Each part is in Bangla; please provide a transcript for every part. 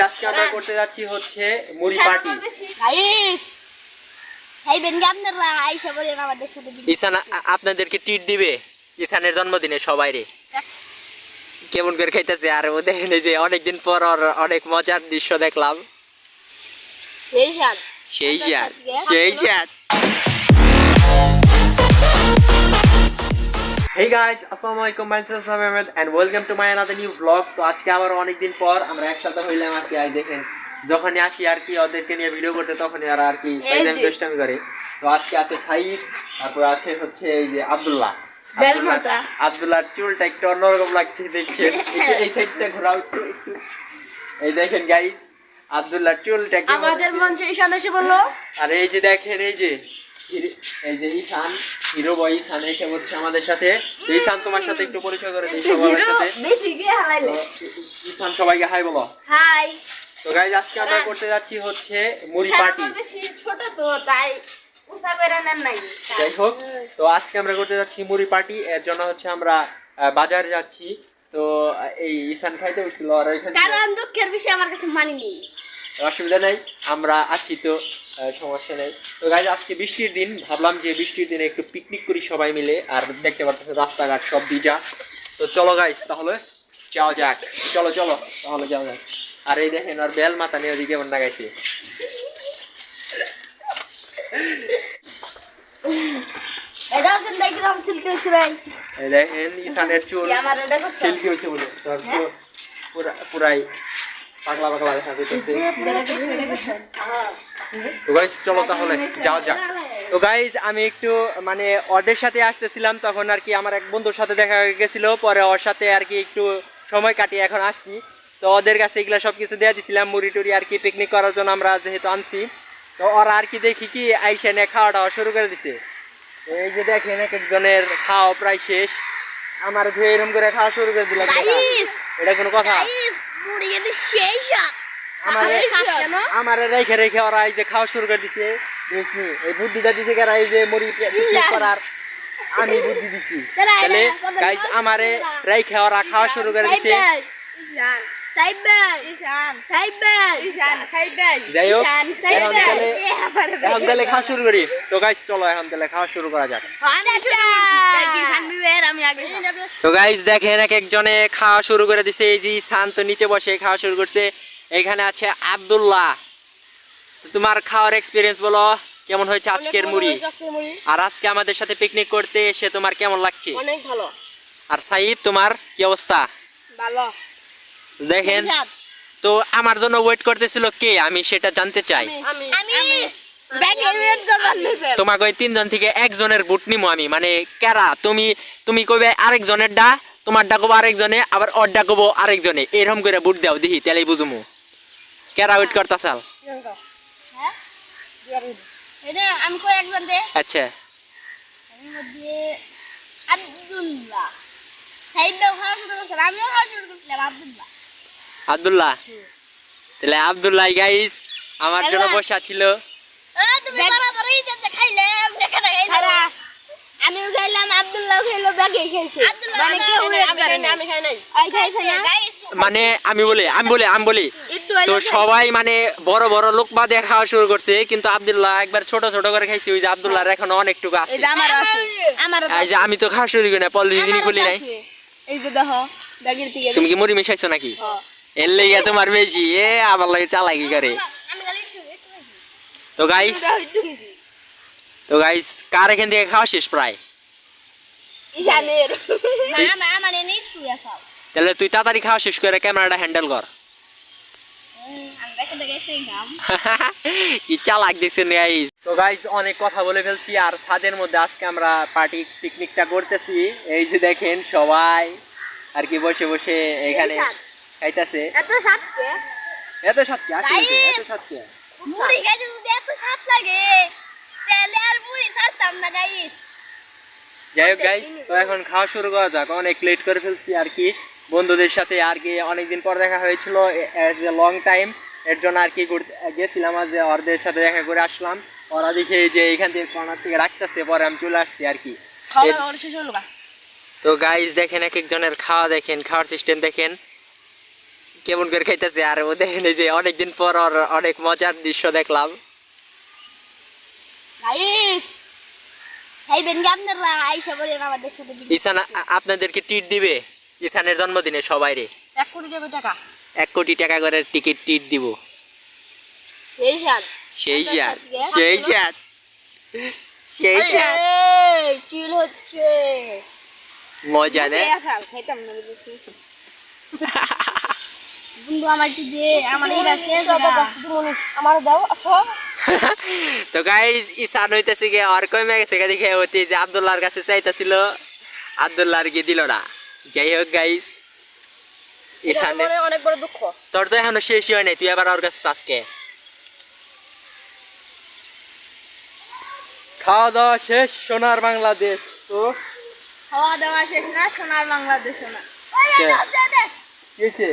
গাইজ আজকে আমরা করতে যাচ্ছি হচ্ছে মুড়ি পার্টি গাইস খাইবেন কি আপনারা? আইসা বলেন আমাদের সাথে। ইসান আপনাদেরকে ট্রিট দিবে। ইসানের জন্মদিনে সবাই রে কেমন করে খাইতেছে? আর ও দেখেন এই যে অনেকদিন পর অনেক মজার দৃশ্য দেখলাম। সেই সাত সেই সাত হেই গাইস আসসালামু আলাইকুম myself Ahmed and welcome to my another new blog তো আজকে আবার অনেকদিন পর আমরা একসাথে হইলাম আর কি আজ দেখেন যখনই আসি আর কি ওদেরকে নিয়ে ভিডিও করতে তখনই আর আর কি প্রেজেন্ট আমি করি। তো আজকে আছে সাইদ তারপর আছে হচ্ছে এই যে আব্দুল্লাহ। আব্দুল্লাহর চুলটা একটু অন্যরকম লাগছে দেখছেন একটু এই সাইডটা ঘোরাও একটু একটু। এই দেখেন গাইস আব্দুল্লাহর চুলটা আমাদের মঞ্চে এসে বলল আর এই যে দেখেন এই যে এই যে ইসান হিরো বয় ইসান এসে বলছে আমাদের সাথে। ইসান তোমার সাথে একটু পরিচয় করে দিই সবার সাথে বেশি গিয়ে হালাইলে? ইসান সবাইকে হাই বলো। হাই। তো গাইজ আজকে আমরা করতে যাচ্ছি হচ্ছে মুড়ি পার্টি। ছোট তো তাই যাই হোক তো আজকে আমরা করতে যাচ্ছি মুড়ি পার্টি। এর জন্য হচ্ছে আমরা বাজারে যাচ্ছি। তো এই ইসান খাইতে উঠছিল আর ওইখান কারণ দুঃখের বিষয় আমার কাছে মানি নেই অসুবিধা নেই আমরা আছি তো সমস্যা নেই। তো গাইজ আজকে বৃষ্টির দিন ভাবলাম যে বৃষ্টির দিনে একটু পিকনিক করি সবাই মিলে আর দেখতে পারতেছে রাস্তাঘাট সব ভিজা। তো চলো গাইজ তাহলে যাও যাক। চলো চলো তাহলে যাও যাক। আর এই দেখেন আর বেল মাথা নিয়ে ওদিকে ভাই এই দেখেন ইসানের চুল সিল্কি হয়েছে বলে। পুরাই পাগলা পাগলা দেখা যেতেছে তো গাইজ চলো তাহলে যাও যাক। তো গাইজ আমি একটু মানে ওদের সাথে আসতেছিলাম তখন আর কি আমার এক বন্ধুর সাথে দেখা গেছিল পরে ওর সাথে আর কি একটু সময় কাটিয়ে এখন আসছি। তো ওদের কাছে এগুলো সব কিছু দেওয়া দিছিলাম মুড়ি টুড়ি আর কি পিকনিক করার জন্য আমরা যেহেতু আনছি। তো ওরা আর কি দেখি কি আইসে নিয়ে খাওয়া দাওয়া শুরু করে দিছে। এই যে দেখেন এক একজনের খাওয়া প্রায় শেষ। আমার ধুয়ে এরকম করে খাওয়া শুরু করে দিলাম এটা কোনো কথা। মুড়ি কিন্তু সেই সাত আমারে আমারে রেখে রেখে ওরা এই যে খাওয়া শুরু করে দিছে বুঝছি? এই বুদ্ধিটা দিছে কারা এই যে মুড়ি পিকনিক করার আমি বুদ্ধি দিছি। তাহলে গাইজ আমারে রেখে ওরা খাওয়া শুরু করে দিছে। যাই হোক এখন তাহলে খাওয়া শুরু করি। তো গাইজ চলো এখন তাহলে খাওয়া শুরু করা যাক। তো গাইজ দেখেন এক একজনে খাওয়া শুরু করে দিছে। এই যে ইসান নিচে বসে খাওয়া শুরু করছে। এখানে আছে আব্দুল্লাহ। তোমার খাওয়ার এক্সপিরিয়েন্স বলো কেমন হয়েছে আজকের মুড়ি? আর আজকে আমাদের সাথে পিকনিক করতে এসে তোমার কেমন লাগছে? অনেক ভালো। আর সাইদ তোমার কি অবস্থা? ভালো। দেখেন তো আমার জন্য ওয়েট করতেছিল কে? আমি সেটা জানতে চাই। তোমাকে ওই তিনজন থেকে একজনের বুট নিমো আমি। মানে কেরা? তুমি তুমি কইবে আরেকজনের ডা তোমার ডাকবো আরেকজনে আবার ওর ডাকবো আরেকজনে। এরকম করে বুট দাও দেখি তাহলেই বুঝুমু। কেরা ওয়েট হ্যাঁ? একজন দে? আচ্ছা। আব্দুল্লাহ। সাইদ খাওয়া শুরু করছেন আমিও খাওয়া শুরু করছিলাম আব্দুল্লাহ। আব্দুল্লাহ। তাহলে আব্দুল্লাহ গাইস আমার জন্য। বসা ছিল। আমিও আব্দুল্লাহ মানে কেউ আমি খাই নাই মানে আমি বলি আমি বলি আমি বলি। তো সবাই মানে বড় বড় লোক বাদে খাওয়া শুরু করছে কিন্তু আব্দুল্লাহ একবার ছোট ছোট করে খাইছি ওই যে আব্দুল্লাহর এখনও অনেকটুকু আছে। আছে। এই যে আমি তো খাওয়া শুরু করি না পলিথিনই খুলি নাই। এই যে দেখো তুমি কি মুড়ি মিশাইছো নাকি? এর লেগে তোমার বেশি এ আবার লাগে চালাকি করে। তো গাইস তো গাইস কার এখান থেকে খাওয়া শেষ প্রায়? ইশানের না আমার এনে শুই আসাও তাহলে তুই তাড়াতাড়ি খাওয়া শেষ করে ক্যামেরাটা হ্যান্ডেল কর। কি চালাক দেখছেন গাইস তো গাইজ অনেক কথা বলে ফেলছি আর ছাদের মধ্যে আজকে আমরা পার্টি পিকনিকটা করতেছি। এই যে দেখেন সবাই আর কি বসে বসে এখানে খাইতেছে। এত সাতকে এত সাথে আসলে এত সাথে মুড়ি খাইতে যদি এত সাত লাগে তাহলে আর মুড়ি ছাড়তাম না গাইস যাই হোক গাইজ তো এখন খাওয়া শুরু করা যাক। অনেক লেট করে ফেলছি আর কি। বন্ধুদের সাথে আর কি অনেকদিন পর দেখা হয়েছিল লং টাইম এর জন্য আর কি গেছিলাম আজ ওরদের সাথে দেখা করে আসলাম। ওরা দেখে যে এখান থেকে কর্নার থেকে রাখতেছে পরে আমি চলে আসছি আর কি। তো গাইস দেখেন এক একজনের খাওয়া দেখেন খাওয়ার সিস্টেম দেখেন। কেমন করে খাইতেছে? আর ও দেখেন যে অনেকদিন পর ওর অনেক মজার দৃশ্য দেখলাম। আ- আপনাদেরকে টিট দিবে? ঈশানের জন্মদিনে সবাই রে এক কোটি টাকা এক কোটি টাকা করে টিকিট টিট দিব। সেই সাত সেই সাত সেই সাত সেই সাত চিল হচ্ছে। মজা দে খাইতাম না বন্ধু আমার একটু দে আমার এটা শেষ দাও আসো তো গাইজ ঈশান হইতেছে গিয়ে আর কমে গেছে গা দেখে হতে যে আবদুল্লাহর কাছে চাইতেছিল। আবদুল্লাহর কি দিল না। যাই হোক গাইজ ঈশানে অনেক বড় দুঃখ। তোর তো এখনও শেষই হয় নাই তুই আবার ওর কাছে চাষকে খাওয়া দাওয়া শেষ সোনার বাংলাদেশ তো? খাওয়া দাওয়া শেষ না সোনার বাংলাদেশ না। কি হয়েছে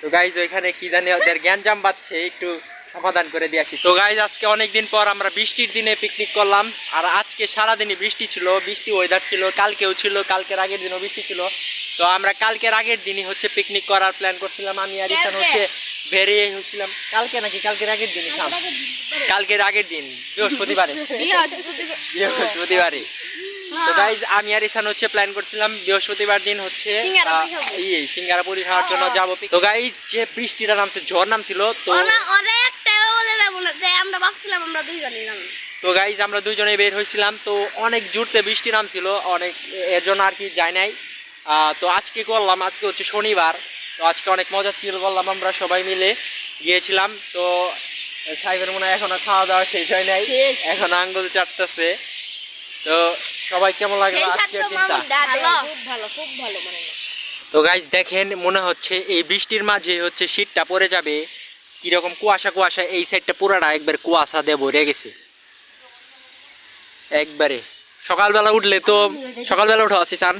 তো গাইজ ওইখানে কি জানি ওদের জ্ঞান জাম বাচ্ছে একটু সমাধান করে দিয়ে আসি। তো গাইজ আজকে অনেকদিন পর আমরা বৃষ্টির দিনে পিকনিক করলাম আর আজকে সারাদিনই বৃষ্টি ছিল বৃষ্টি ওয়েদার ছিল কালকেও ছিল কালকের আগের দিনও বৃষ্টি ছিল। তো আমরা কালকের আগের দিনই হচ্ছে পিকনিক করার প্ল্যান করছিলাম আমি আর ইসান হচ্ছে বেরিয়ে হচ্ছিলাম কালকে নাকি? কালকের আগের দিনই খাম কালকের আগের দিন বৃহস্পতিবারে। বৃহস্পতিবারে। তো গাইজ আমি আর ইসান হচ্ছে প্ল্যান করছিলাম বৃহস্পতিবার দিন হচ্ছে। ইয়ে সিঙ্গারা পুরি খাওয়ার জন্য যাব তো গাইজ যে বৃষ্টিটা নামছে ঝড় নামছিল তো আমরা ভাবছিলাম আমরা যাব তো গাইজ আমরা দুইজনে বের হয়েছিলাম তো অনেক জুড়তে বৃষ্টি নামছিল অনেক এর জন্য আর কি যায় নাই। আহ, তো আজকে করলাম আজকে হচ্ছে শনিবার তো আজকে অনেক মজা ছিল বললাম আমরা সবাই মিলে। গিয়েছিলাম তো সাইবের মনে হয় এখনও খাওয়া দাওয়া শেষ হয় নাই। এখন আঙ্গুল চাটতেছে। তো সবাই কেমন লাগল আজকের দিনটা? খুব ভালো খুব ভালো মানে তো গাইজ দেখেন মনে হচ্ছে এই বৃষ্টির মাঝে হচ্ছে শীতটা পড়ে যাবে। কীরকম কুয়াশা কুয়াশা এই সাইডটা পুরাটা একবার কুয়াশা দিয়ে ভরে গেছে। একবারে। সকালবেলা উঠলে তো সকালবেলা উঠো আসিসান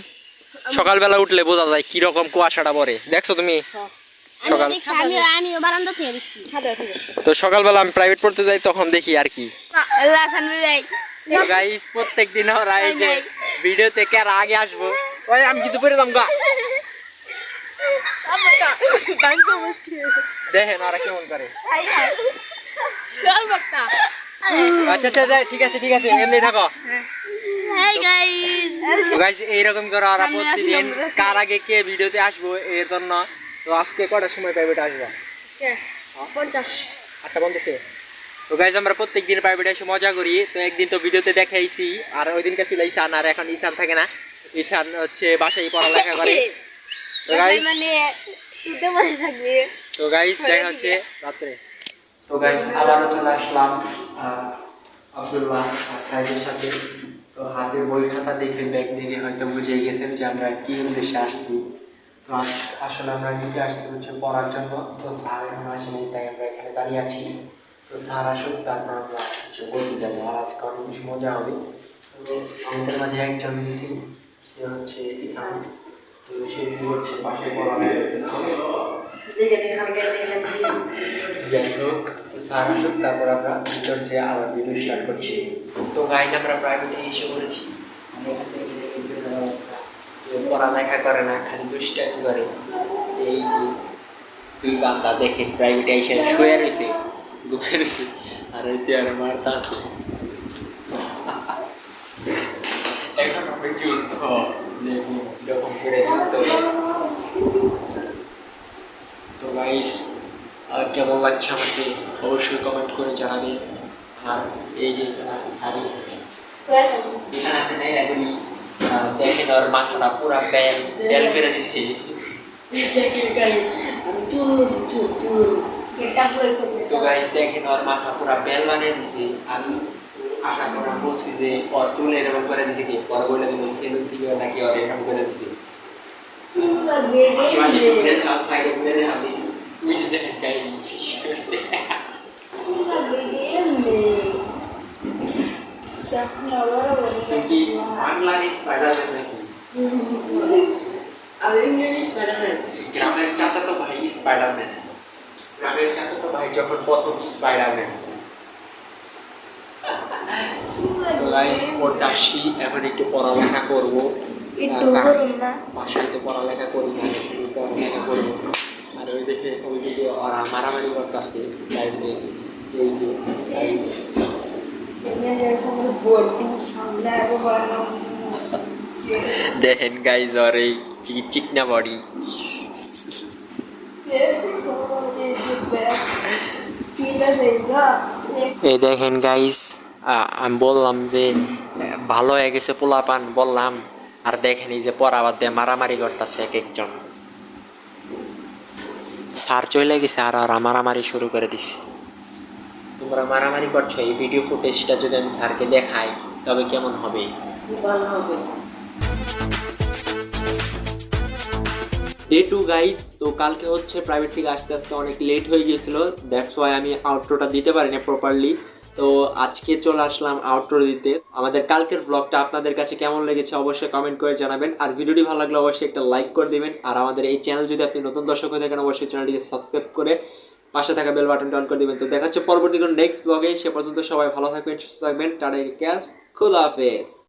সকালবেলা উঠলে বোঝা যায় কীরকম কুয়াশাটা পড়ে। দেখছ তুমি? সকাল ছাদে থেকে তো সকালবেলা আমি প্রাইভেট পড়তে যাই তখন দেখি আর কি। আল্লাহ খানবি ভাই গাইস প্রত্যেক দিন ওরা এই যে ভিডিও থেকে আর আগে আসব। ওই আমি কিন্তু পরে দাম গা। দেখেন ওরা কেমন করে। আচ্ছা আচ্ছা ঠিক আছে ঠিক আছে এমনি থাকো। এইরকম করে ওরা প্রতিদিন কার আগে কে ভিডিওতে আসব এর জন্য তো আজকে কটার সময় প্রাইভেট আসব? পঞ্চাশ। আটটা পঞ্চাশে? তো গাইজ আমরা প্রত্যেক দিন প্রাইভেট এসে মজা করি। তো একদিন তো ভিডিওতে দেখাইছি আর ওই দিনকে ছিল ঈশান আর এখন ঈশান থাকে না। ঈশান হচ্ছে বাসায় পড়ালেখা করে। তো গাইজ মানে থাকবে তো গাইজ দেখা হচ্ছে রাত্রে। তো গাইজ আবারও চলে আসলাম আব্দুল্লাহ সাইদের সাথে। তো হাতে বই খাতা দেখে ব্যাগ দেখে হয়তো বুঝে গেছেন যে আমরা কি উদ্দেশ্যে আসছি। তো আসলে আমরা নিচে আসছি হচ্ছে পড়ার জন্য। তো স্যার এখন আসেনি তাই আমরা এখানে দাঁড়িয়ে আছি। তো আসুক তারপর আমরা হচ্ছে বলতে যাব। আর আজকে অনেক বেশি মজা হবে। তো আমাদের মাঝে একজন দিয়েছি সে হচ্ছে ইসান। তো সে কি করছে? পাশে পড়ালেখা তো স্যার আসুক আমরা ভিতর যে আবার ভিডিও স্টার্ট করছি। তো গাইজ আমরা প্রাইভেটে এসে পড়েছি। মানে এখান থেকে দেখে অবস্থা। কেউ পড়ালেখা করে না খালি দুষ্টামি করে। এই যে দুই বান্দা দেখে প্রাইভেটে এসে শুয়ে রয়েছে। ঘুমিয়ে রয়েছে আর ওই চেয়ারে মারতা আছে এখন আমরা যুদ্ধ দেখি করে যুদ্ধ তো গাইস আর কেমন লাগছে আমাকে অবশ্যই কমেন্ট করে জানাবেন আর এই যে এখানে আছে শাড়ি এখানে আছে নাইরাগুলি দেখেন ওর মাথাটা পুরা বেল বেল বেড়ে দিছে তো গাইস দেখেন ওর মাথা পুরা বেল বানিয়ে দিছে। আমি আশা করা বলছি যে ওর চুল এরকম করে দিছে কি? পরে বলে দিল সেলুন থেকে নাকি ওর এরকম করে দিছে। নাকি? গ্রামের চাচাতো ভাই স্পাইডারম্যান গ্রামের চাচাতো ভাই যখন প্রথম স্পাইডারম্যান তো গাইস আসছি এখন একটু পড়ালেখা করব। একটু করুন না। বাসায় তো পড়ালেখা করি না পড়ালেখা করব। আর ওই দেশে ওই দিকে ওরা মারামারি করতেছে লাইফে এই যে দেখেন গাইজ ওর এই চিক চিকনা বডি। এই দেখেন গাইস আমি বললাম যে ভালো হয়ে গেছে পোলাপান, বললাম। আর দেখেন, এই যে পড়াবাদ দিয়ে মারামারি করতেছে এক একজন। স্যার চলে গেছে আর আর মারামারি শুরু করে দিছে। তোমরা মারামারি করছ, এই ভিডিও ফুটেজটা যদি আমি স্যারকে দেখাই, তবে কেমন হবে। ডে টু গাইস তো কালকে হচ্ছে প্রাইভেট থেকে আসতে আসতে অনেক লেট হয়ে গিয়েছিল। দ্যাটস ওয়াই আমি আউটরোটা দিতে পারিনি প্রপারলি তো আজকে চলে আসলাম আউটরো দিতে। আমাদের কালকের ব্লগটা আপনাদের কাছে কেমন লেগেছে অবশ্যই কমেন্ট করে জানাবেন। আর ভিডিওটি ভালো লাগলে অবশ্যই একটা লাইক করে দিবেন। আর আমাদের এই চ্যানেল যদি আপনি নতুন দর্শক হয়ে থাকেন, অবশ্যই চ্যানেলটিকে সাবস্ক্রাইব করে পাশে থাকা বেল বাটনটা অন করে দিবেন। তো দেখা হচ্ছে পরবর্তী কোনো নেক্সট ব্লগে সে পর্যন্ত সবাই ভালো থাকবেন, সুস্থ থাকবেন। টাটা কেয়ার খুদা হাফেজ